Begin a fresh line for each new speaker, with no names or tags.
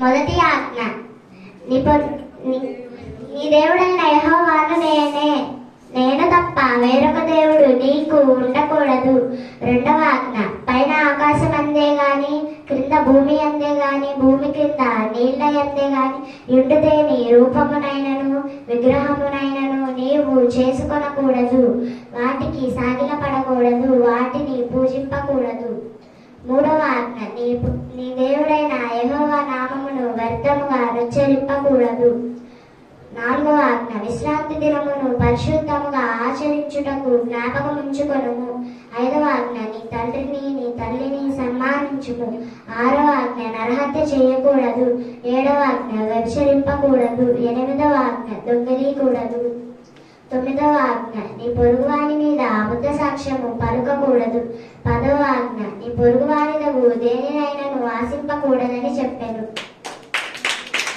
మొదటి ఆజ్ఞ. నీ దేవుడైన యెహోవాను నేనే. నేను తప్ప వేరొక దేవుడు నీకు ఉండకూడదు. రెండవ ఆజ్ఞ. పైన ఆకాశం అందే గాని క్రింద భూమి అందే గాని భూమి క్రింద నీళ్ళ అందే గాని ఎండుదేని రూపమునైనను విగ్రహమునైనను నీవు చేసుకొనకూడదు. వాటికి సాగిల పడకూడదు వాటిని పూజింపకూడదు. మూడవ ఆజ్ఞ. నీ నీ దేవుడైన వ్యర్థముగా రుచరింపకూడదు నాలుగవ ఆజ్ఞ విశ్రాంతి దినమును పరిశుద్ధముగా ఆచరించుటకు జ్ఞాపకం ఉంచుకొనుము ఐదవ ఆజ్ఞ నీ తండ్రిని నీ తల్లిని సన్మానించుము. ఆరవ ఆజ్ఞ నరహత్య చేయకూడదు. ఏడవ ఆజ్ఞ వ్యభిచరింపకూడదు. ఎనిమిదవ ఆజ్ఞ దొంగిలీకూడదు. తొమ్మిదవ ఆజ్ఞ నీ పొరుగువాని మీద అబద్ధ సాక్ష్యము పలుకకూడదు. పదవ ఆజ్ఞ నీ పొరుగువానిదగు దేనినైనను ఆశింపకూడదని చెప్పాను.